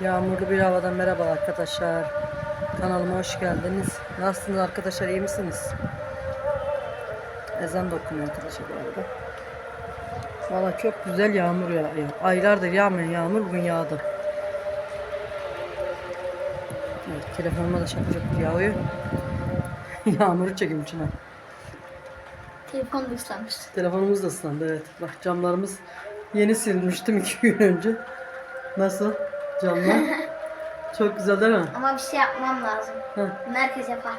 Yağmurlu bir havadan merhaba arkadaşlar. Kanalıma hoş geldiniz. Nasılsınız arkadaşlar iyi misiniz? Ezan da okunuyor arkadaşlar bu arada. Valla çok güzel yağmur yağıyor. Aylardır yağmayan yağmur bugün yağdı. Evet, telefonuma da şapacak yağıyor. Yağmuru çekim içine. Telefon da ıslanmış. Telefonumuz da ıslandı evet. Bak camlarımız yeni silmiştim iki gün önce. Nasıl camlar? Çok güzel değil mi? Ama bir şey yapmam lazım. Heh. Bunu herkes yapar.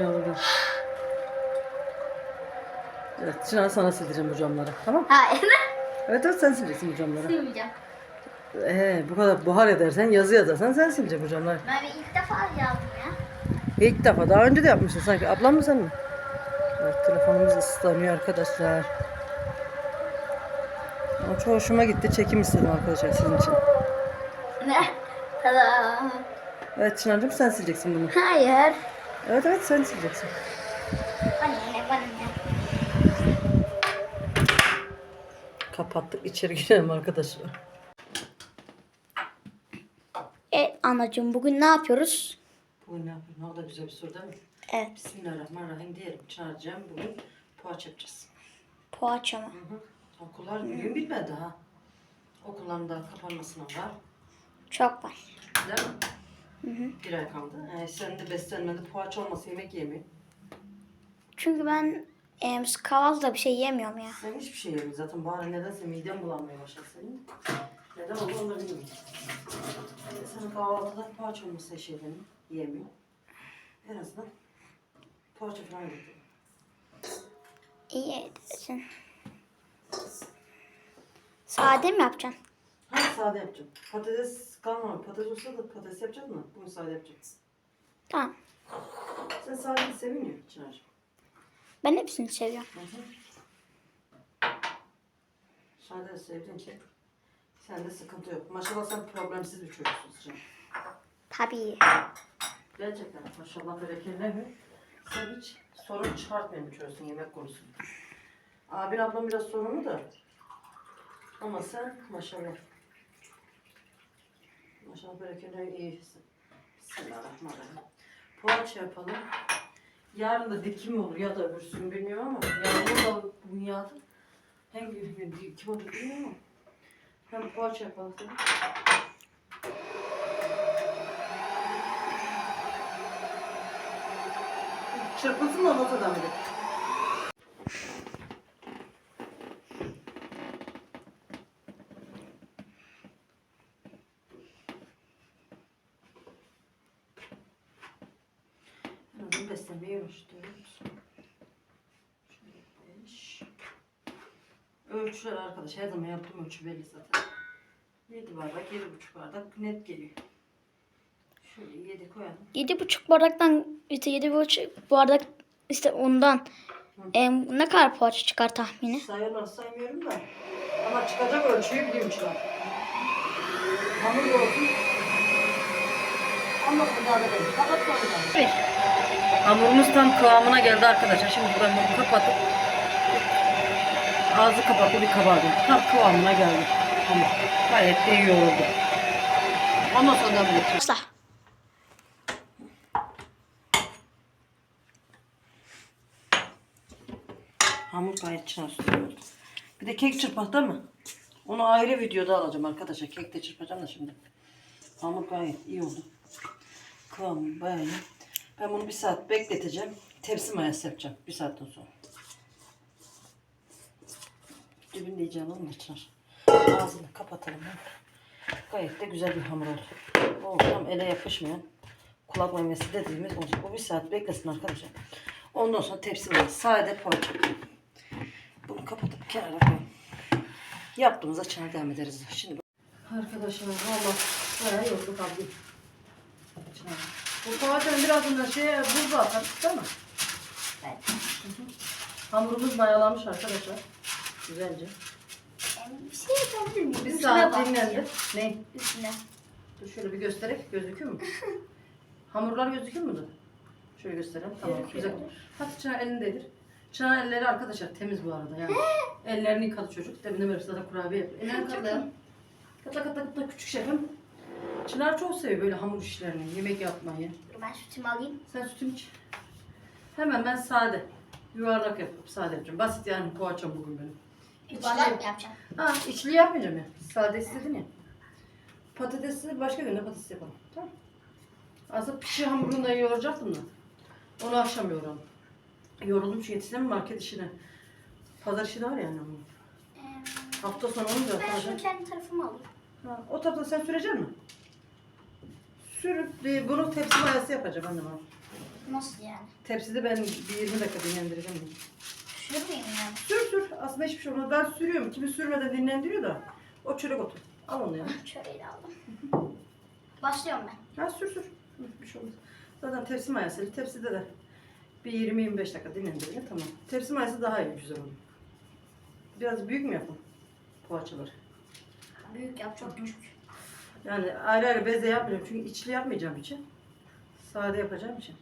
Yavrum. Evet, şimdi sana sildireceğim bu camları. Tamam? Hayır. Evet, evet sen sileceksin bu camları. Silmeyeceğim. Ee, bu kadar buhar edersen, yazı yazarsan sen sileceksin bu camları. Ben ilk defa yazdım ya. İlk defa, daha önce de yapmışsın sanki. Ablam mı sen mi? Evet, telefonumuz ıslanıyor arkadaşlar. Ama çok hoşuma gitti. Çekim istedim arkadaşlar sizin için. Ne? Tada. Evet Çınar'cığım sen sileceksin bunu. Hayır. Evet evet sen sileceksin. Bana ne bana ne. Kapattık içeri girelim arkadaşlar. Evet anacığım bugün ne yapıyoruz? Bugün ne yapıyorsun? O da güzel bir soru değil mi? Evet. Bismillahirrahmanirrahim diyelim. Çağıracağım. Bugün poğaça yapacağız. Poğaça mı? Hı hı. Okullar gün bitmedi daha. Okulların daha kapanmasına var. Çok var. Değil mi? Bir ay kaldı. Ee, sen de beslenmede poğaça olmasa yemek yemiyor. Çünkü ben e, kahvaltıda bir şey yemiyorum ya. Sen hiçbir şey yemiyorsun. Zaten bari nedense midem bulanmaya başladı senin. Neden oldu onu da bilmiyorum. Ee, Sen kahvaltıda poğaça olmasa şeylerini yemiyor. En azından poğaça falan yapıyor. İyi edersin. Sade mi yapacaksın? Ha sade yapacağım. Patates kalmadı. Patates olsa da patates yapacağız mı? Bugün sade yapacağız. Tamam. Sen sadeyi seviyor musun Çınar'cığım? Ben hepsini seviyorum. Hı hı. Sade sevdiğin için sende sıkıntı yok. Maşallah sen problemsiz bir çocuksun canım. Tabii. Gerçekten maşallah bereketli Sen hiç sorun çıkartmayan bir çocuksun yemek konusunda. Abin ablam biraz sorunlu da. Ama sen maşallah. Maşallah bereketli iyisin. Bismillahirrahmanirrahim. Poğaça yapalım. Yarın da dikim olur ya da öbürsün bilmiyorum ama yağmur da bugün yağdı. Hangi gün dikim olur bilmiyorum ama. Hem poğaça yapalım. dedim. Çırpılsın da not adam bir Bunu beslemeyi ölçtürüyoruz. Şöyle beş. Ölçüler arkadaş her zaman yaptığım ölçü belli zaten. 7 bardak, 7,5 bardak net geliyor. Şöyle 7 koyalım. Yedi buçuk bardaktan işte yedi buçuk bardak işte ondan e, ne kadar poğaça çıkar tahmini? Sayıyorlar saymıyorum da. Ama çıkacak ölçüyü biliyorum çıkar. Hamur yoğursun. Ama kadar da değil. Kapat koyalım. Hamurumuz tam kıvamına geldi arkadaşlar. Şimdi buradan bunu kapatıp ağzı kapaklı bir kabardı. Tam kıvamına geldi. Hamur. Gayet de iyi yoğurdu. Ondan sonra. Asla. Hamur gayet çarptı. Bir de kek çırpmak değil mi? Onu ayrı videoda alacağım arkadaşlar. Kek de çırpacağım da şimdi. Hamur gayet iyi oldu. Kıvamı bayağı iyi. Ben bunu bir saat bekleteceğim. Tepsi mayası yapacağım. Bir saatten sonra. Dibinde iyice alalım da çınar. Ağzını kapatalım. Gayet de güzel bir hamur oldu. O tam ele yapışmayan kulak memesi dediğimiz olacak. Bu bir saat beklesin arkadaşlar. Ondan sonra tepsi mayası. Sade poğaça. Bunu kapatıp kenara koyalım. Yaptığımızda çana devam ederiz. Şimdi Arkadaşlar valla bayağı yorulduk abi. Bu poğaçanın birazından şeye buzlu atar değil mi? Evet. Hamurumuz mayalanmış arkadaşlar. Güzelce. Bir şey yapabilir miyim? Bir saat bakacağım. dinlendi. Ne? Üstüne. Dur şöyle bir göstererek gözüküyor mu? Hamurlar gözüküyor mu? Şöyle gösterelim. Tamam Gözüküyor. güzel. Hadi Çınar elindedir. Çınar elleri arkadaşlar temiz bu arada yani. Ellerini yıkadı çocuk. Demin de zaten kurabiye yapıyor. Ellerini Çok. Katla katla katla küçük şefim. Çınar çok seviyor böyle hamur işlerini, yemek yapmayı. Dur ben sütümü alayım. Sen sütünü iç. Hemen ben sade. Yuvarlak yapıp sade yapacağım. Basit yani poğaçam bugün benim. Yuvarlak mı yapacağım? Ha içli yapmayacağım ya. Sade istedin ya. Patatesi başka günde patates yapalım. Tamam. Aslında pişi hamurunu da yoğuracaktım da. Onu akşam yoğuralım. Yoruldum çünkü yetiştiremem market işine. Pazar işi de var yani onun. Hafta sonu olunca ben pazar. şunu kendi tarafıma alayım. Ha, o tarafta sen sürecek misin? Sürüp e, bunu tepsi mayası yapacağım annem abi. Nasıl yani? Tepside ben bir 20 dakika dinlendireceğim. bunu. Sürmeyeyim yani. Sür sür. Aslında hiçbir şey olmaz. Ben sürüyorum. Kimi sürmeden dinlendiriyor da. O çörek otu. Al onu ya. Şöyle aldım. Başlıyorum ben. Ha sür sür. Bir şey olmaz. Zaten tepsi mayası. Tepside de bir 20-25 dakika dinlendirince tamam. Tepsi mayası daha iyi güzel oluyor. Biraz büyük mü yapalım? Poğaçaları. Büyük yap çok küçük. Yani ayrı ayrı beze yapmıyorum çünkü içli yapmayacağım için. Sade yapacağım için.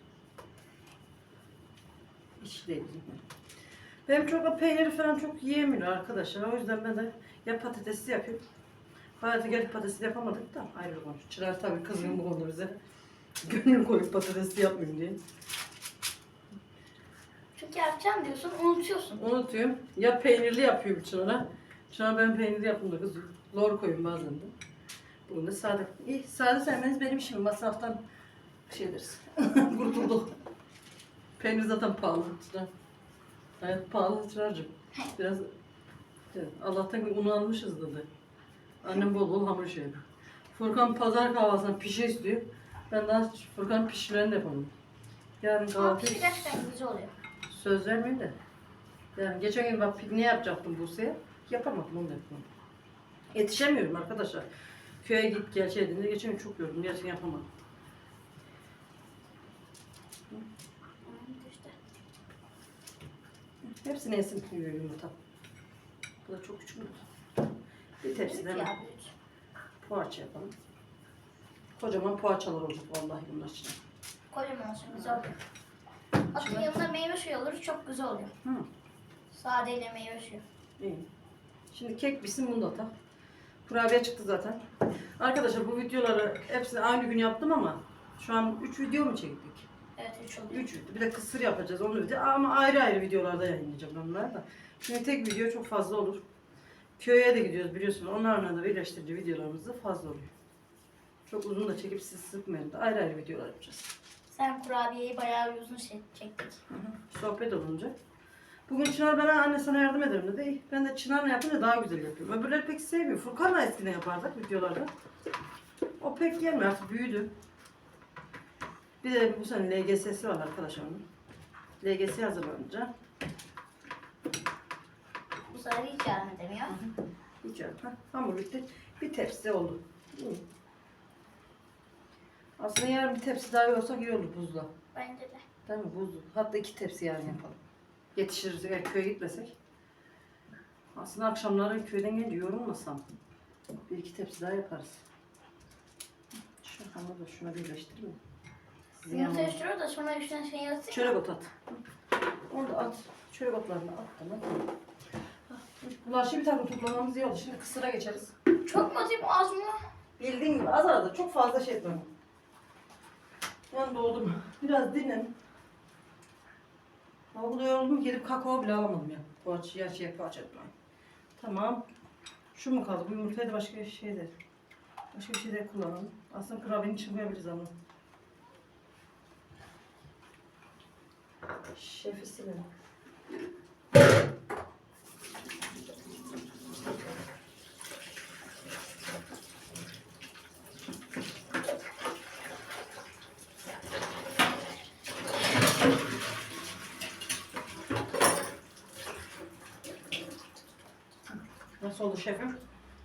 İçli bizim. Benim çok peyniri falan çok yiyemiyor arkadaşlar. O yüzden ben de ya patatesli yapıyorum. Hayatı gelip patatesli yapamadık da ayrı bir konu. Çınar tabii kızgın bu konuda bize. Gönül koyup patatesli yapmayayım diye. Çünkü yapacağım diyorsun unutuyorsun. Unutuyorum. Ya peynirli yapıyorum Çınar'a. Çınar ben peynirli yaptım da kızım. Lor koyun bazen de. Bugün de sade. İyi sade sevmeniz benim işim. Masraftan şey deriz. Kurtulduk. Peynir zaten pahalı. Çınar. Hayat pahalı Çınar'cığım. Biraz evet, Allah'tan unu almışız dedi. Annem bol bol hamur şey yapıyor. Furkan pazar kahvaltısına pişi istiyor. Ben daha Furkan pişilerini de yapamam. Yarın Ama kahvaltı pişi gerçekten güzel oluyor. Söz vermeyin de. Yani geçen gün bak pikniğe yapacaktım Bursa'ya. Yapamadım onu da yapamadım. Yetişemiyorum arkadaşlar. Köye git gel şey dediğinde geçen gün çok yordum. Gerçekten yapamadım. İşte. Hepsini yesin yiyor yumurta. Bu da çok küçük mü? Bir tepside Büyük hemen ya büyük. poğaça yapalım. Kocaman poğaçalar olacak vallahi bunlar için. Kocaman olsun güzel oluyor. Hatta yanında meyve suyu olur çok güzel oluyor. Hı. Sadeyle meyve suyu. İyi. Şimdi kek bitsin bunu da tak. Kurabiye çıktı zaten. Arkadaşlar bu videoları hepsini aynı gün yaptım ama şu an 3 video mu çektik? Evet üç. 3 video. Bir de kısır yapacağız onu video ama ayrı ayrı videolarda yayınlayacağım ben bunları da. Çünkü tek video çok fazla olur. Köye de gidiyoruz biliyorsunuz. Onlarla da birleştirici videolarımız da fazla oluyor. Çok uzun da çekip siz sıkmayın da ayrı ayrı videolar yapacağız. Sen kurabiyeyi bayağı uzun şey çektik. Hı hı. Sohbet olunca. Bugün Çınar bana anne sana yardım ederim dedi. İyi, Ben de Çınar'la yapınca daha güzel yapıyorum. Öbürleri pek sevmiyor. Furkan'la eskiden yapardık videolarda. O pek gelmiyor artık büyüdü. Bir de bu sene LGS'si var arkadaşlar. LGS hazırlanınca. Bu sefer hiç yardım edemiyor. Hiç. Ha, hamur bitti. Bir tepsi oldu. İyi. Aslında yarın bir tepsi daha yorsak iyi olur buzla. Bence de. Değil mi? Buzlu. Hatta iki tepsi yarın yapalım. Yetişiriz eğer köye gitmesek. Aslında akşamları köyden gelince yorulmasam bir iki tepsi daha yaparız. Şu hamuru da şuna? Sizin Yumurta üstüne da sonra üstüne şey yazsın. Çörek ot at. Onu da at. Çörek otlarını at. Tamam. Bulaşığı bir tane toplamamız iyi oldu. Şimdi kısıra geçeriz. Çok mu atayım az mı? Bildiğin gibi az arada çok fazla şey etmem. Yani doldum. Biraz dinlen. Burada yoruldum gelip kakao bile alamadım ya. Poğaça, ya şey poğaça etmem. Tamam. Şu mu kaldı? Bu yumurtayı da başka bir şey de. Başka bir şey de kullanalım. Aslında kurabiyenin için koyabiliriz ama. Şefi silelim. Nasıl oldu şefim?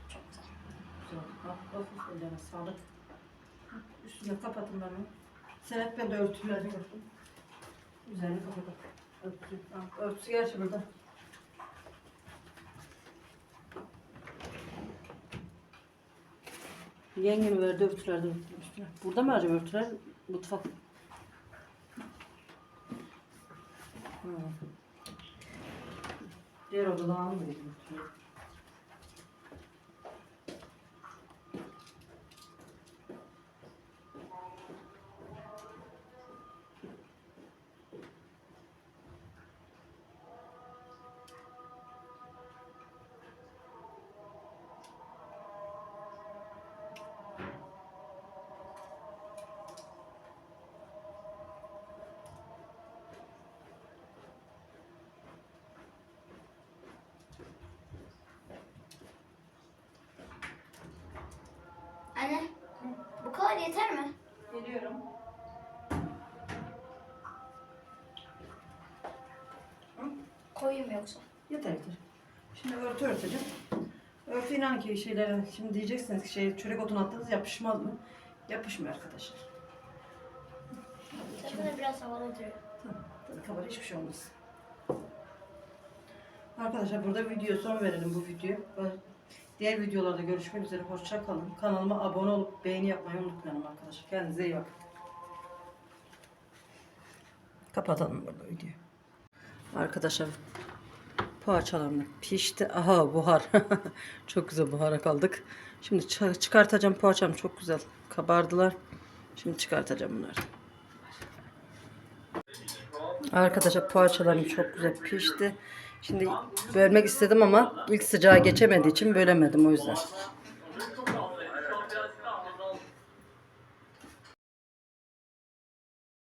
Çok güzel. Güzel. Hafif hafif ellerine sağlık. Üstüne kapatın ben onu. Sen hep ben de örtüleri. Üzerini kapatalım. Örtüsü, ha, örtüsü gerçi burada. Yengemi verdi örtülerden üstüne. Burada mı acaba örtüler? Mutfak. Hmm. Diğer odadan almayayım Yeter mi? Geliyorum. Koyayım yoksa. Yeter yeter. Şimdi örtü örteceğim. Örtü inan ki şeylere şimdi diyeceksiniz ki şey çörek otunu attınız yapışmaz mı? Yapışmıyor arkadaşlar. Tabii biraz havada duruyor. Tamam. Tabii kabar hiçbir şey olmaz. Arkadaşlar burada video son verelim bu video. Diğer videolarda görüşmek üzere. Hoşça kalın. Kanalıma abone olup beğeni yapmayı unutmayın arkadaşlar. Kendinize iyi bakın. Kapatalım burada videoyu. Arkadaşlar poğaçalarım pişti. Aha buhar. çok güzel buhara kaldık. Şimdi çı- çıkartacağım poğaçam çok güzel kabardılar. Şimdi çıkartacağım bunları. Arkadaşlar poğaçalarım çok güzel pişti. Şimdi bölmek istedim ama ilk sıcağı geçemediği için bölemedim o yüzden.